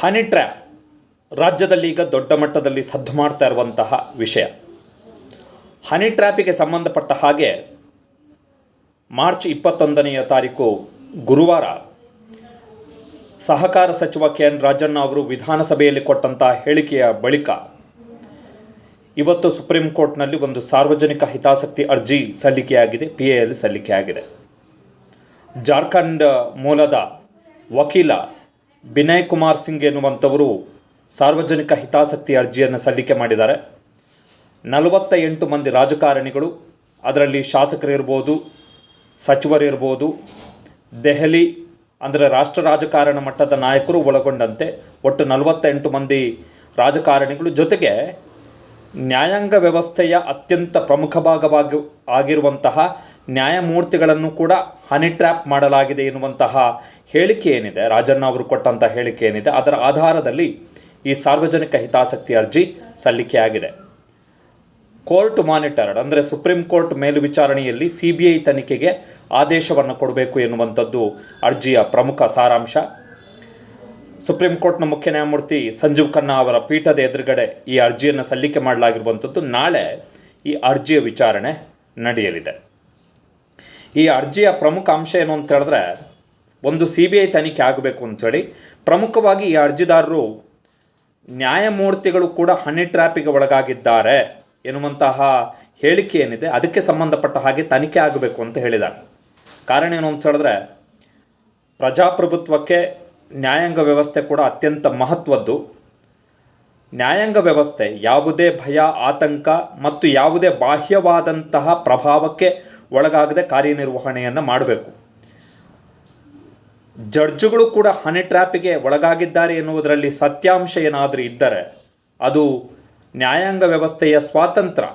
Honey trap ರಾಜ್ಯದಲ್ಲಿ ಈಗ ದೊಡ್ಡ ಮಟ್ಟದಲ್ಲಿ ಸದ್ದು ಮಾಡ್ತಾ ಇರುವಂತಹ ವಿಷಯ. ಹನಿ ಟ್ರ್ಯಾಪಿಗೆ ಸಂಬಂಧಪಟ್ಟ ಹಾಗೆ ಮಾರ್ಚ್ ಇಪ್ಪತ್ತೊಂದನೆಯ ತಾರೀಕು ಗುರುವಾರ ಸಹಕಾರ ಸಚಿವ ಕೆ ಎನ್ ರಾಜಣ್ಣ ಅವರು ವಿಧಾನಸಭೆಯಲ್ಲಿ ಕೊಟ್ಟಂತಹ ಹೇಳಿಕೆಯ ಬಳಿಕ ಇವತ್ತು ಸುಪ್ರೀಂ ಕೋರ್ಟ್ನಲ್ಲಿ ಒಂದು ಸಾರ್ವಜನಿಕ ಹಿತಾಸಕ್ತಿ ಅರ್ಜಿ ಸಲ್ಲಿಕೆಯಾಗಿದೆ ಪಿ ಎಲ್ಲಿ ಸಲ್ಲಿಕೆಯಾಗಿದೆ. ಜಾರ್ಖಂಡ್ ಮೂಲದ ವಕೀಲ ಬಿನಯ್ ಕುಮಾರ್ ಸಿಂಗ್ ಎನ್ನುವಂಥವರು ಸಾರ್ವಜನಿಕ ಹಿತಾಸಕ್ತಿ ಅರ್ಜಿಯನ್ನು ಸಲ್ಲಿಕೆ ಮಾಡಿದ್ದಾರೆ. ನಲವತ್ತ ಎಂಟು ಮಂದಿ ರಾಜಕಾರಣಿಗಳು, ಅದರಲ್ಲಿ ಶಾಸಕರಿರ್ಬೋದು ಸಚಿವರಿರ್ಬೋದು ದೆಹಲಿ, ಅಂದರೆ ರಾಷ್ಟ್ರ ರಾಜಕಾರಣ ಮಟ್ಟದ ನಾಯಕರು ಒಳಗೊಂಡಂತೆ ಒಟ್ಟು ನಲವತ್ತೆಂಟು ಮಂದಿ ರಾಜಕಾರಣಿಗಳು. ಜೊತೆಗೆ ನ್ಯಾಯಾಂಗ ವ್ಯವಸ್ಥೆಯ ಅತ್ಯಂತ ಪ್ರಮುಖ ಭಾಗವಾಗಿ ಆಗಿರುವಂತಹ ನ್ಯಾಯಮೂರ್ತಿಗಳನ್ನು ಕೂಡ ಹನಿ ಟ್ರ್ಯಾಪ್ ಮಾಡಲಾಗಿದೆ ಎನ್ನುವಂತಹ ಹೇಳಿಕೆ ಏನಿದೆ, ರಾಜಣ್ಣ ಅವರು ಕೊಟ್ಟಂಥ ಹೇಳಿಕೆ ಏನಿದೆ, ಅದರ ಆಧಾರದಲ್ಲಿ ಈ ಸಾರ್ವಜನಿಕ ಹಿತಾಸಕ್ತಿ ಅರ್ಜಿ ಸಲ್ಲಿಕೆಯಾಗಿದೆ ಕೋರ್ಟ್ ಮಾನಿಟರ್ಡ್, ಅಂದರೆ ಸುಪ್ರೀಂ ಕೋರ್ಟ್ ಮೇಲ್ವಿಚಾರಣೆಯಲ್ಲಿ ಸಿ ಬಿ ಐ ತನಿಖೆಗೆ ಆದೇಶವನ್ನು ಕೊಡಬೇಕು ಎನ್ನುವಂಥದ್ದು ಅರ್ಜಿಯ ಪ್ರಮುಖ ಸಾರಾಂಶ. ಸುಪ್ರೀಂ ಕೋರ್ಟ್ನ ಮುಖ್ಯ ನ್ಯಾಯಮೂರ್ತಿ ಸಂಜೀವ್ ಖನ್ನಾ ಅವರ ಪೀಠದ ಎದುರುಗಡೆ ಈ ಅರ್ಜಿಯನ್ನು ಸಲ್ಲಿಕೆ ಮಾಡಲಾಗಿರುವಂಥದ್ದು ನಾಳೆ ಈ ಅರ್ಜಿಯ ವಿಚಾರಣೆ ನಡೆಯಲಿದೆ. ಈ ಅರ್ಜಿಯ ಪ್ರಮುಖ ಅಂಶ ಏನು ಅಂತ ಹೇಳಿದ್ರೆ ಒಂದು ಸಿ ಬಿ ಐ ತನಿಖೆ ಆಗಬೇಕು ಅಂಥೇಳಿ ಪ್ರಮುಖವಾಗಿ ಈ ಅರ್ಜಿದಾರರು ನ್ಯಾಯಮೂರ್ತಿಗಳು ಕೂಡ ಹನಿ ಟ್ರ್ಯಾಪಿಗೆ ಒಳಗಾಗಿದ್ದಾರೆ ಎನ್ನುವಂತಹ ಹೇಳಿಕೆ ಏನಿದೆ, ಅದಕ್ಕೆ ಸಂಬಂಧಪಟ್ಟ ಹಾಗೆ ತನಿಖೆ ಆಗಬೇಕು ಅಂತ ಹೇಳಿದ್ದಾರೆ. ಕಾರಣ ಏನು ಅಂತ ಹೇಳಿದ್ರೆ, ಪ್ರಜಾಪ್ರಭುತ್ವಕ್ಕೆ ನ್ಯಾಯಾಂಗ ವ್ಯವಸ್ಥೆ ಕೂಡ ಅತ್ಯಂತ ಮಹತ್ವದ್ದು. ನ್ಯಾಯಾಂಗ ವ್ಯವಸ್ಥೆ ಯಾವುದೇ ಭಯ, ಆತಂಕ ಮತ್ತು ಯಾವುದೇ ಬಾಹ್ಯವಾದಂತಹ ಪ್ರಭಾವಕ್ಕೆ ಒಳಗಾಗದೆ ಕಾರ್ಯನಿರ್ವಹಣೆಯನ್ನು ಮಾಡಬೇಕು. ಜಡ್ಜುಗಳು ಕೂಡ ಹನಿ ಟ್ರ್ಯಾಪಿಗೆ ಒಳಗಾಗಿದ್ದಾರೆ ಎನ್ನುವುದರಲ್ಲಿ ಸತ್ಯಾಂಶ ಏನಾದರೂ ಇದ್ದರೆ ಅದು ನ್ಯಾಯಾಂಗ ವ್ಯವಸ್ಥೆಯ ಸ್ವಾತಂತ್ರ್ಯ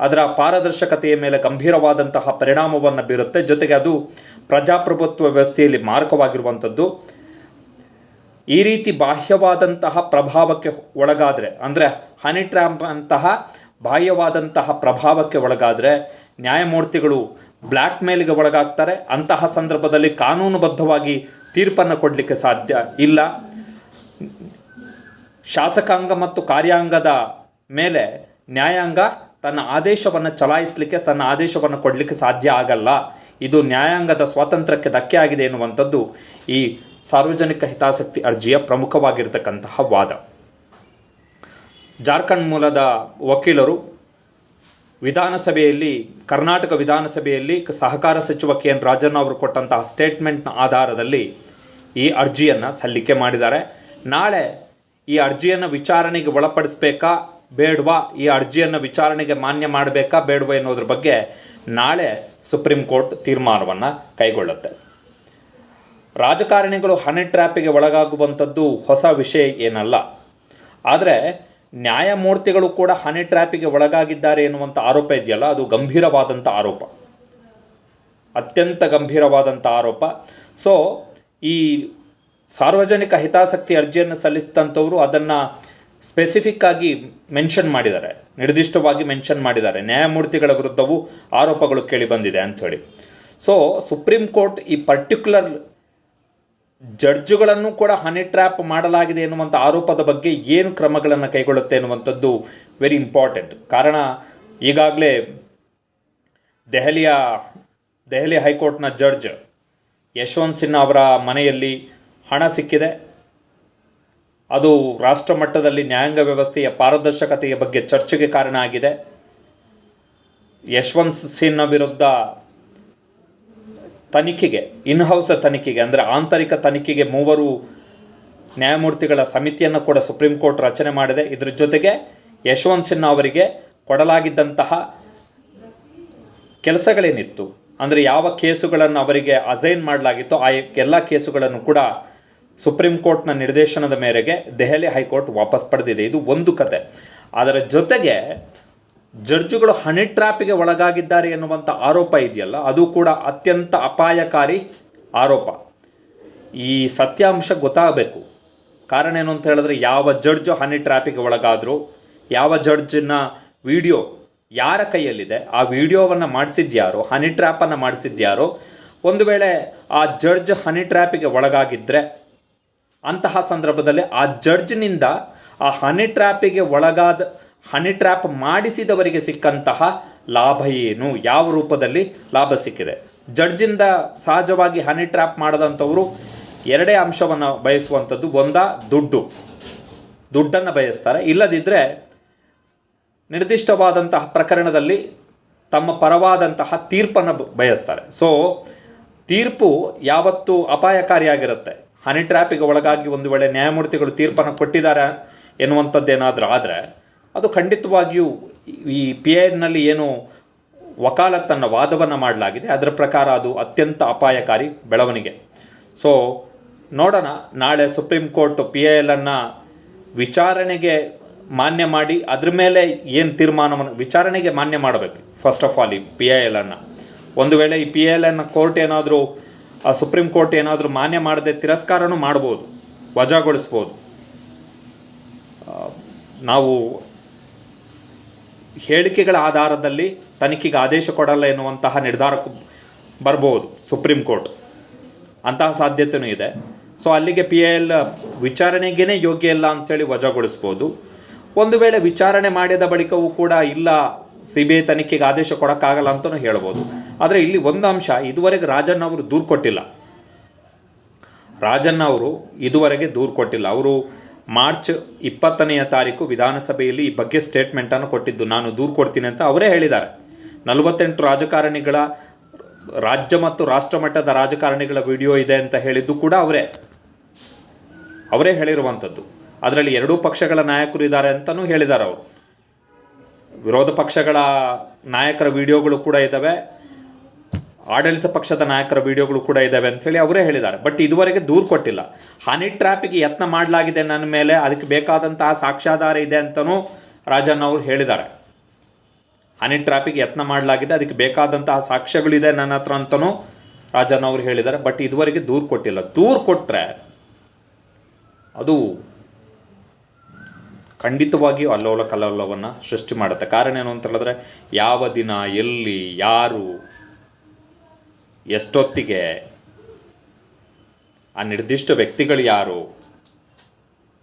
ಅದರ ಪಾರದರ್ಶಕತೆಯ ಮೇಲೆ ಗಂಭೀರವಾದಂತಹ ಪರಿಣಾಮವನ್ನು ಬೀರುತ್ತೆ. ಜೊತೆಗೆ ಅದು ಪ್ರಜಾಪ್ರಭುತ್ವ ವ್ಯವಸ್ಥೆಯಲ್ಲಿ ಮಾರಕವಾಗಿರುವಂಥದ್ದು. ಈ ರೀತಿ ಬಾಹ್ಯವಾದಂತಹ ಪ್ರಭಾವಕ್ಕೆ ಒಳಗಾದರೆ, ಅಂದರೆ ಹನಿ ಟ್ರ್ಯಾಪ್ ಅಂತಹ ಬಾಹ್ಯವಾದಂತಹ ಪ್ರಭಾವಕ್ಕೆ ಒಳಗಾದರೆ ನ್ಯಾಯಮೂರ್ತಿಗಳು ಬ್ಲ್ಯಾಕ್ ಮೇಲ್ಗೆ ಒಳಗಾಗ್ತಾರೆ. ಅಂತಹ ಸಂದರ್ಭದಲ್ಲಿ ಕಾನೂನುಬದ್ಧವಾಗಿ ತೀರ್ಪನ್ನು ಕೊಡಲಿಕ್ಕೆ ಸಾಧ್ಯ ಇಲ್ಲ. ಶಾಸಕಾಂಗ ಮತ್ತು ಕಾರ್ಯಾಂಗದ ಮೇಲೆ ನ್ಯಾಯಾಂಗ ತನ್ನ ಆದೇಶವನ್ನು ಚಲಾಯಿಸಲಿಕ್ಕೆ, ತನ್ನ ಆದೇಶವನ್ನು ಕೊಡಲಿಕ್ಕೆ ಸಾಧ್ಯ ಆಗಲ್ಲ. ಇದು ನ್ಯಾಯಾಂಗದ ಸ್ವಾತಂತ್ರ್ಯಕ್ಕೆ ಧಕ್ಕೆ ಆಗಿದೆ ಎನ್ನುವಂಥದ್ದು ಈ ಸಾರ್ವಜನಿಕ ಹಿತಾಸಕ್ತಿ ಅರ್ಜಿಯ ಪ್ರಮುಖವಾಗಿರತಕ್ಕಂತಹ ವಾದ. ಜಾರ್ಖಂಡ್ ಮೂಲದ ವಕೀಲರು ವಿಧಾನಸಭೆಯಲ್ಲಿ, ಕರ್ನಾಟಕ ವಿಧಾನಸಭೆಯಲ್ಲಿ ಸಹಕಾರ ಸಚಿವ ಕೆ. ಎನ್. ರಾಜಣ್ಣ ಅವರು ಕೊಟ್ಟಂತಹ ಸ್ಟೇಟ್ಮೆಂಟ್ನ ಆಧಾರದಲ್ಲಿ ಈ ಅರ್ಜಿಯನ್ನು ಸಲ್ಲಿಕೆ ಮಾಡಿದ್ದಾರೆ. ನಾಳೆ ಈ ಅರ್ಜಿಯನ್ನು ವಿಚಾರಣೆಗೆ ಒಳಪಡಿಸಬೇಕಾ, ಬೇಡವಾ? ಈ ಅರ್ಜಿಯನ್ನು ವಿಚಾರಣೆಗೆ ಮಾನ್ಯ ಮಾಡಬೇಕಾ, ಬೇಡವಾ ಎನ್ನುವುದ್ರ ಬಗ್ಗೆ ನಾಳೆ ಸುಪ್ರೀಂ ಕೋರ್ಟ್ ತೀರ್ಮಾನವನ್ನು ಕೈಗೊಳ್ಳುತ್ತೆ. ರಾಜಕಾರಣಿಗಳು ಹನಿ ಟ್ರ್ಯಾಪಿಗೆ ಒಳಗಾಗುವಂಥದ್ದು ಹೊಸ ವಿಷಯ ಏನಲ್ಲ. ಆದರೆ ನ್ಯಾಯಮೂರ್ತಿಗಳು ಕೂಡ ಹನಿ ಟ್ರ್ಯಾಪಿಗೆ ಒಳಗಾಗಿದ್ದಾರೆ ಎನ್ನುವಂಥ ಆರೋಪ ಇದೆಯಲ್ಲ, ಅದು ಗಂಭೀರವಾದಂಥ ಆರೋಪ. ಅತ್ಯಂತ ಗಂಭೀರವಾದಂಥ ಆರೋಪ. ಸೊ ಈ ಸಾರ್ವಜನಿಕ ಹಿತಾಸಕ್ತಿ ಅರ್ಜಿಯನ್ನು ಸಲ್ಲಿಸಿದಂಥವರು ಅದನ್ನು ಸ್ಪೆಸಿಫಿಕ್ ಆಗಿ ಮೆನ್ಷನ್ ಮಾಡಿದ್ದಾರೆ, ನಿರ್ದಿಷ್ಟವಾಗಿ ಮೆನ್ಷನ್ ಮಾಡಿದ್ದಾರೆ. ನ್ಯಾಯಮೂರ್ತಿಗಳ ವಿರುದ್ಧವೂ ಆರೋಪಗಳು ಕೇಳಿ ಬಂದಿದೆ ಅಂಥೇಳಿ ಸೊ ಸುಪ್ರೀಂ ಕೋರ್ಟ್ ಈ ಪರ್ಟಿಕ್ಯುಲರ್ ಜಡ್ಜುಗಳನ್ನು ಕೂಡ ಹನಿ ಟ್ರ್ಯಾಪ್ ಮಾಡಲಾಗಿದೆ ಎನ್ನುವಂಥ ಆರೋಪದ ಬಗ್ಗೆ ಏನು ಕ್ರಮಗಳನ್ನು ಕೈಗೊಳ್ಳುತ್ತೆ ಎನ್ನುವಂಥದ್ದು ವೆರಿ ಇಂಪಾರ್ಟೆಂಟ್ ಕಾರಣ, ಈಗಾಗಲೇ ದೆಹಲಿಯ, ದೆಹಲಿ ಹೈಕೋರ್ಟ್ನ ಜಡ್ಜ್ ಯಶವಂತ್ ಸಿನ್ಹಾ ಅವರ ಮನೆಯಲ್ಲಿ ಹಣ ಸಿಕ್ಕಿದೆ. ಅದು ರಾಷ್ಟ್ರ ಮಟ್ಟದಲ್ಲಿ ನ್ಯಾಯಾಂಗ ವ್ಯವಸ್ಥೆಯ ಪಾರದರ್ಶಕತೆಯ ಬಗ್ಗೆ ಚರ್ಚೆಗೆ ಕಾರಣ ಆಗಿದೆ. ಯಶವಂತ್ ಸಿನ್ಹಾ ವಿರುದ್ಧ ತನಿಖೆಗೆ ಇನ್ಹೌಸ್ ತನಿಖೆಗೆ, ಅಂದರೆ ಆಂತರಿಕ ತನಿಖೆಗೆ ಮೂವರು ನ್ಯಾಯಮೂರ್ತಿಗಳ ಸಮಿತಿಯನ್ನು ಕೂಡ ಸುಪ್ರೀಂ ಕೋರ್ಟ್ ರಚನೆ ಮಾಡಿದೆ. ಇದರ ಜೊತೆಗೆ ಯಶವಂತ್ ಸಿನ್ಹಾ ಅವರಿಗೆ ಕೊಡಲಾಗಿದ್ದಂತಹ ಕೆಲಸಗಳೇನಿತ್ತು? ಅಂದರೆ ಯಾವ ಕೇಸುಗಳನ್ನು ಅವರಿಗೆ ಅಸೈನ್ ಮಾಡಲಾಗಿತ್ತು, ಆ ಎಲ್ಲ ಕೇಸುಗಳನ್ನು ಕೂಡ ಸುಪ್ರೀಂ ಕೋರ್ಟ್ನ ನಿರ್ದೇಶನದ ಮೇರೆಗೆ ದೆಹಲಿ ಹೈಕೋರ್ಟ್ ವಾಪಸ್ ಪಡೆದಿದೆ. ಇದು ಒಂದು ಕತೆ. ಅದರ ಜೊತೆಗೆ ಜಡ್ಜುಗಳು ಹನಿ ಟ್ರ್ಯಾಪಿಗೆ ಒಳಗಾಗಿದ್ದಾರೆ ಎನ್ನುವಂಥ ಆರೋಪ ಇದೆಯಲ್ಲ, ಅದು ಕೂಡ ಅತ್ಯಂತ ಅಪಾಯಕಾರಿ ಆರೋಪ. ಈ ಸತ್ಯಾಂಶ ಗೊತ್ತಾಗಬೇಕು. ಕಾರಣ ಏನು ಅಂತ ಹೇಳಿದ್ರೆ, ಯಾವ ಜಡ್ಜ್ ಹನಿ ಟ್ರ್ಯಾಪಿಗೆ ಒಳಗಾದ್ರು, ಯಾವ ಜಡ್ಜ್ನ ವಿಡಿಯೋ ಯಾರ ಕೈಯಲ್ಲಿದೆ, ಆ ವಿಡಿಯೋವನ್ನು ಮಾಡಿಸಿದ್ಯಾರೋ, ಹನಿ ಟ್ರ್ಯಾಪನ್ನು ಮಾಡಿಸಿದ್ಯಾರೋ, ಒಂದು ವೇಳೆ ಆ ಜಡ್ಜ್ ಹನಿ ಟ್ರ್ಯಾಪಿಗೆ ಒಳಗಾಗಿದ್ದರೆ ಅಂತಹ ಸಂದರ್ಭದಲ್ಲಿ ಆ ಜಡ್ಜ್ನಿಂದ ಆ ಹನಿ ಟ್ರ್ಯಾಪಿಗೆ ಒಳಗಾದ ಹನಿ ಟ್ರ್ಯಾಪ್ ಮಾಡಿಸಿದವರಿಗೆ ಸಿಕ್ಕಂತಹ ಲಾಭ ಏನು? ಯಾವ ರೂಪದಲ್ಲಿ ಲಾಭ ಸಿಕ್ಕಿದೆ? ಜಡ್ಜಿಂದ ಸಹಜವಾಗಿ ಹನಿ ಟ್ರ್ಯಾಪ್ ಮಾಡದಂಥವರು ಎರಡೇ ಅಂಶವನ್ನು ಬಯಸುವಂಥದ್ದು, ಒಂದ ದುಡ್ಡು. ದುಡ್ಡನ್ನು ಬಯಸ್ತಾರೆ. ಇಲ್ಲದಿದ್ದರೆ ನಿರ್ದಿಷ್ಟವಾದಂತಹ ಪ್ರಕರಣದಲ್ಲಿ ತಮ್ಮ ಪರವಾದಂತಹ ತೀರ್ಪನ್ನು ಬಯಸ್ತಾರೆ. ಸೊ ತೀರ್ಪು ಯಾವತ್ತೂ ಅಪಾಯಕಾರಿಯಾಗಿರುತ್ತೆ. ಹನಿ ಟ್ರ್ಯಾಪಿಗೆ ಒಳಗಾಗಿ ಒಂದು ವೇಳೆ ನ್ಯಾಯಮೂರ್ತಿಗಳು ತೀರ್ಪನ್ನು ಕೊಟ್ಟಿದ್ದಾರೆ ಎನ್ನುವಂಥದ್ದೇನಾದರೂ ಆದರೆ ಅದು ಖಂಡಿತವಾಗಿಯೂ ಈ ಪಿ ಐನಲ್ಲಿ ಏನು ವಕಾಲತ್ತನ್ನು, ವಾದವನ್ನು ಮಾಡಲಾಗಿದೆ. ಅದರ ಪ್ರಕಾರ ಅದು ಅತ್ಯಂತ ಅಪಾಯಕಾರಿ ಬೆಳವಣಿಗೆ. ಸೊ ನೋಡೋಣ. ನಾಳೆ ಸುಪ್ರೀಂ ಕೋರ್ಟ್ ಪಿ ಐ ಎಲನ್ನು ವಿಚಾರಣೆಗೆ ಮಾನ್ಯ ಮಾಡಿ, ಅದ್ರ ಮೇಲೆ ಏನು ತೀರ್ಮಾನವನ್ನು, ವಿಚಾರಣೆಗೆ ಮಾನ್ಯ ಮಾಡಬೇಕು? ಫಸ್ಟ್ ಆಫ್ ಆಲ್ ಈ ಪಿ ಐ ಎಲನ್ನು ಒಂದು ವೇಳೆ ಈ ಪಿ ಐ ಎಲ್ ಅನ್ನು ಕೋರ್ಟ್ ಏನಾದರೂ ಸುಪ್ರೀಂ ಕೋರ್ಟ್ ಏನಾದರೂ ಮಾನ್ಯ ಮಾಡದೆ ತಿರಸ್ಕಾರನೂ ಮಾಡ್ಬೋದು, ವಜಾಗೊಳಿಸ್ಬೋದು. ನಾವು ಹೇಳಿಕೆಗಳ ಆಧಾರದಲ್ಲಿ ತನಿಖೆಗೆ ಆದೇಶ ಕೊಡಲ್ಲ ಎನ್ನುವಂತಹ ನಿರ್ಧಾರಕ್ಕೆ ಬರ್ಬೋದು ಸುಪ್ರೀಂ ಕೋರ್ಟ್. ಅಂತಹ ಸಾಧ್ಯತೆಯೂ ಇದೆ. ಸೊ ಅಲ್ಲಿಗೆ ಪಿ ಎಲ್ ವಿಚಾರಣೆಗೇನೆ ಯೋಗ್ಯ ಇಲ್ಲ ಅಂಥೇಳಿ ವಜಾಗೊಳಿಸ್ಬೋದು. ಒಂದು ವೇಳೆ ವಿಚಾರಣೆ ಮಾಡಿದ ಬಳಿಕವೂ ಕೂಡ ಇಲ್ಲ, ಸಿ ಬಿ ಐ ತನಿಖೆಗೆ ಆದೇಶ ಕೊಡೋಕ್ಕಾಗಲ್ಲ ಅಂತಲೂ ಹೇಳ್ಬೋದು. ಆದರೆ ಇಲ್ಲಿ ಒಂದು ಅಂಶ, ಇದುವರೆಗೆ ರಾಜನ್ ಅವರು ದೂರು ಕೊಟ್ಟಿಲ್ಲ. ರಾಜನ್ ಅವರು ಇದುವರೆಗೆ ದೂರು ಕೊಟ್ಟಿಲ್ಲ. ಅವರು ಮಾರ್ಚ್ ಇಪ್ಪತ್ತನೆಯ ತಾರೀಕು ವಿಧಾನಸಭೆಯಲ್ಲಿ ಈ ಬಗ್ಗೆ ಸ್ಟೇಟ್ಮೆಂಟನ್ನು ಕೊಟ್ಟಿದ್ದು. ನಾನು ದೂರು ಕೊಡ್ತೀನಿ ಅಂತ ಅವರೇ ಹೇಳಿದ್ದಾರೆ. ನಲವತ್ತೆಂಟು ರಾಜಕಾರಣಿಗಳ, ರಾಜ್ಯ ಮತ್ತು ರಾಷ್ಟ್ರ ಮಟ್ಟದ ರಾಜಕಾರಣಿಗಳ ವಿಡಿಯೋ ಇದೆ ಅಂತ ಹೇಳಿದ್ದು ಕೂಡ ಅವರೇ. ಅವರೇ ಹೇಳಿರುವಂಥದ್ದು. ಅದರಲ್ಲಿ ಎರಡೂ ಪಕ್ಷಗಳ ನಾಯಕರು ಇದ್ದಾರೆ ಅಂತಲೂ ಹೇಳಿದ್ದಾರೆ ಅವರು. ವಿರೋಧ ಪಕ್ಷಗಳ ನಾಯಕರ ವಿಡಿಯೋಗಳು ಕೂಡ ಇದ್ದಾವೆ. ಆಡಳಿತ ಪಕ್ಷದ ನಾಯಕರ ವಿಡಿಯೋಗಳು ಕೂಡ ಇದ್ದಾವೆ ಅಂತ ಹೇಳಿ ಅವರೇ ಹೇಳಿದ್ದಾರೆ. ಬಟ್ ಇದುವರೆಗೆ ದೂರು ಕೊಟ್ಟಿಲ್ಲ. ಹನಿ ಟ್ರಾಪಿಗೆ ಯತ್ನ ಮಾಡಲಾಗಿದೆ ನನ್ನ ಮೇಲೆ, ಅದಕ್ಕೆ ಬೇಕಾದಂತಹ ಸಾಕ್ಷ್ಯಾಧಾರ ಇದೆ ಅಂತಲೂ ರಾಜಣ್ಣ ಅವರು ಹೇಳಿದ್ದಾರೆ. ಹನಿ ಟ್ರಾಪಿಗೆ ಯತ್ನ ಮಾಡಲಾಗಿದೆ, ಅದಕ್ಕೆ ಬೇಕಾದಂತಹ ಸಾಕ್ಷ್ಯಗಳಿದೆ ನನ್ನ ಹತ್ರ ಅಂತಲೂ ರಾಜಣ್ಣ ಅವರು ಹೇಳಿದ್ದಾರೆ. ಬಟ್ ಇದುವರೆಗೆ ದೂರು ಕೊಟ್ಟಿಲ್ಲ. ದೂರು ಕೊಟ್ಟರೆ ಅದು ಖಂಡಿತವಾಗಿಯೂ ಅಲ್ಲೋಲ ಕಲ್ಲೋಲವನ್ನು ಸೃಷ್ಟಿ ಮಾಡುತ್ತೆ. ಕಾರಣ ಏನು ಅಂತ ಹೇಳಿದ್ರೆ, ಯಾವ ದಿನ, ಎಲ್ಲಿ, ಯಾರು ಎಷ್ಟೊತ್ತಿಗೆ? ಆ ನಿರ್ದಿಷ್ಟ ವ್ಯಕ್ತಿಗಳು ಯಾರು?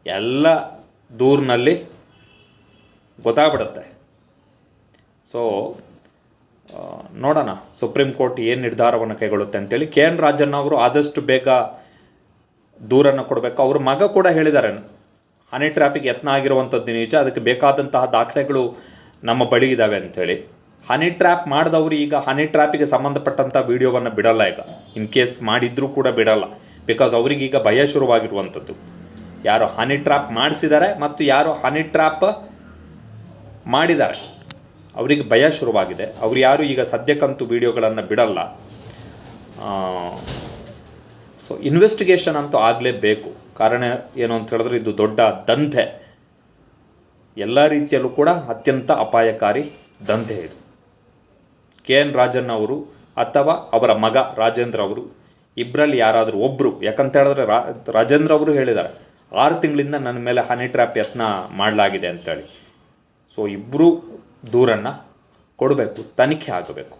ಎಲ್ಲ ದೂರಿನಲ್ಲಿ ಗೊತ್ತಾಗ್ಬಿಡುತ್ತೆ. ಸೊ ನೋಡೋಣ ಸುಪ್ರೀಂ ಕೋರ್ಟ್ ಏನು ನಿರ್ಧಾರವನ್ನು ಕೈಗೊಳ್ಳುತ್ತೆ ಅಂತೇಳಿ. ಕೆ ಎನ್ ರಾಜಣ್ಣ ಅವರು ಆದಷ್ಟು ಬೇಗ ದೂರನ್ನು ಕೊಡಬೇಕು. ಅವ್ರ ಮಗ ಕೂಡ ಹೇಳಿದ್ದಾರೆ, ಹನಿ ಟ್ರಾಫಿಕ್ ಯತ್ನ ಆಗಿರುವಂಥದ್ದು ನಿಜ, ಅದಕ್ಕೆ ಬೇಕಾದಂತಹ ದಾಖಲೆಗಳು ನಮ್ಮ ಬಳಿ ಇದ್ದಾವೆ ಅಂಥೇಳಿ ಹನಿ ಟ್ರ್ಯಾಪ್ ಮಾಡಿದವರು ಈಗ ಹನಿ ಟ್ರ್ಯಾಪಿಗೆ ಸಂಬಂಧಪಟ್ಟಂಥ ವಿಡಿಯೋವನ್ನು ಬಿಡಲ್ಲ ಈಗ. ಇನ್ ಕೇಸ್ ಮಾಡಿದ್ರೂ ಕೂಡ ಬಿಡಲ್ಲ. ಬಿಕಾಸ್ ಅವರಿಗೀಗ ಭಯ ಶುರುವಾಗಿರುವಂಥದ್ದು. ಯಾರು ಹನಿ ಟ್ರ್ಯಾಪ್ ಮಾಡಿಸಿದ್ದಾರೆ ಮತ್ತು ಯಾರು ಹನಿ ಟ್ರ್ಯಾಪ್ ಮಾಡಿದ್ದಾರೆ ಅವರಿಗೆ ಭಯ ಶುರುವಾಗಿದೆ. ಅವ್ರು ಯಾರು ಈಗ ಸದ್ಯಕ್ಕಂತೂ ವಿಡಿಯೋಗಳನ್ನು ಬಿಡಲ್ಲ. ಸೊ ಇನ್ವೆಸ್ಟಿಗೇಷನ್ ಅಂತೂ ಆಗಲೇಬೇಕು. ಕಾರಣ ಏನು ಅಂತ ಹೇಳಿದ್ರೆ ಇದು ದೊಡ್ಡ ದಂಧೆ. ಎಲ್ಲ ರೀತಿಯಲ್ಲೂ ಕೂಡ ಅತ್ಯಂತ ಅಪಾಯಕಾರಿ ದಂಧೆ ಇದು. ಕೆ ಎನ್ ರಾಜಣ್ಣ ಅವರು ಅಥವಾ ಅವರ ಮಗ ರಾಜೇಂದ್ರ ಅವರು ಇಬ್ಬರಲ್ಲಿ ಯಾರಾದರೂ ಒಬ್ಬರು ಯಾಕಂತ ಹೇಳಿದ್ರೆ ರಾಜೇಂದ್ರ ಅವರು ಹೇಳಿದ್ದಾರೆ, ಆರು ತಿಂಗಳಿಂದ ನನ್ನ ಮೇಲೆ ಹನಿ ಟ್ರ್ಯಾಪ್ ಯತ್ನ ಮಾಡಲಾಗಿದೆ ಅಂತೇಳಿ. ಸೊ ಇಬ್ಬರು ದೂರನ್ನು ಕೊಡಬೇಕು, ತನಿಖೆ ಆಗಬೇಕು.